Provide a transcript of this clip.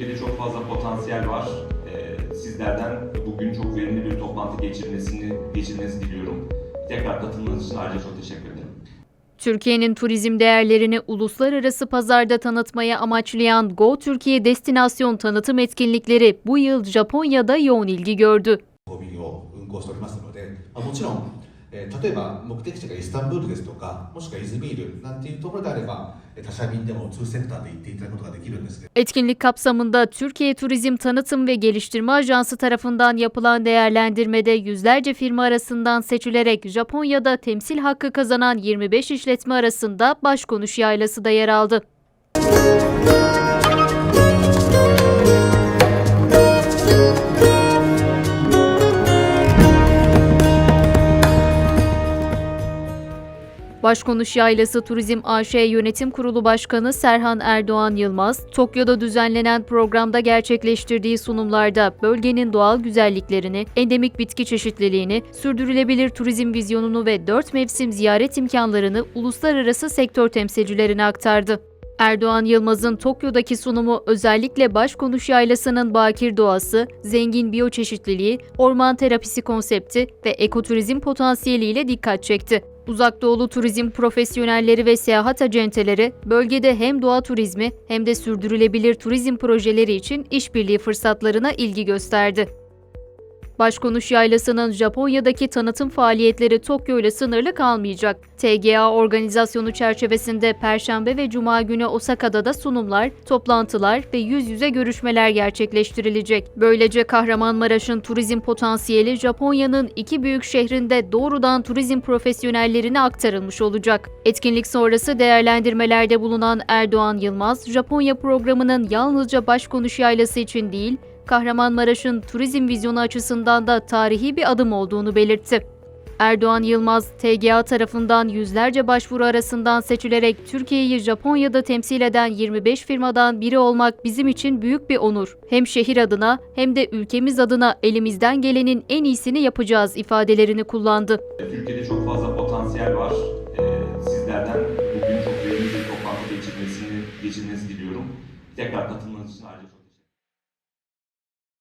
Türkiye'de çok fazla potansiyel var. Ee, sizlerden bugün çok verimli bir toplantı geçirmesini geçirmenizi diliyorum. Tekrar katılmanız için ayrıca çok teşekkür ederim. Türkiye'nin turizm değerlerini uluslararası pazarda tanıtmaya amaçlayan Go Türkiye destinasyon tanıtım etkinlikleri bu yıl Japonya'da yoğun ilgi gördü. 飛びを運航しておりますので、まあもちろん、えー例えば目的地がイスタンブールですとか、もしくはイズミールなんていうところであれば、えー他社便でも2セクターで行っていただくことができるんですけど Etkinlik kapsamında Türkiye Turizm Tanıtım ve Geliştirme Ajansı tarafından yapılan değerlendirmede yüzlerce firma arasından seçilerek Japonya'da temsil hakkı kazanan 25 işletme arasında Başkonuş Yaylası da yer aldı. Başkonuş Yaylası Turizm AŞ Yönetim Kurulu Başkanı Serhan Erdoğan Yılmaz, Tokyo'da düzenlenen programda gerçekleştirdiği sunumlarda bölgenin doğal güzelliklerini, endemik bitki çeşitliliğini, sürdürülebilir turizm vizyonunu ve dört mevsim ziyaret imkanlarını uluslararası sektör temsilcilerine aktardı. Erdoğan Yılmaz'ın Tokyo'daki sunumu özellikle Başkonuş Yaylası'nın bakir doğası, zengin biyoçeşitliliği, orman terapisi konsepti ve ekoturizm potansiyeliyle dikkat çekti. Uzak Doğulu turizm profesyonelleri ve seyahat acenteleri bölgede hem doğa turizmi hem de sürdürülebilir turizm projeleri için işbirliği fırsatlarına ilgi gösterdi. Başkonuş Yaylası'nın Japonya'daki tanıtım faaliyetleri Tokyo ile sınırlı kalmayacak. TGA organizasyonu çerçevesinde Perşembe ve Cuma günü Osaka'da da sunumlar, toplantılar ve yüz yüze görüşmeler gerçekleştirilecek. Böylece Kahramanmaraş'ın turizm potansiyeli Japonya'nın iki büyük şehrinde doğrudan turizm profesyonellerine aktarılmış olacak. Etkinlik sonrası değerlendirmelerde bulunan Erdoğan Yılmaz, Japonya programının yalnızca Başkonuş Yaylası için değil, Kahramanmaraş'ın turizm vizyonu açısından da tarihi bir adım olduğunu belirtti. Erdoğan Yılmaz, TGA tarafından yüzlerce başvuru arasından seçilerek Türkiye'yi Japonya'da temsil eden 25 firmadan biri olmak bizim için büyük bir onur. Hem şehir adına hem de ülkemiz adına elimizden gelenin en iyisini yapacağız ifadelerini kullandı. Türkiye'de çok fazla potansiyel var. Ee, sizlerden bugün çok verimli bir toplantı geçirmesini geçirmenizi diliyorum. Tekrar katılmanız için ayrıca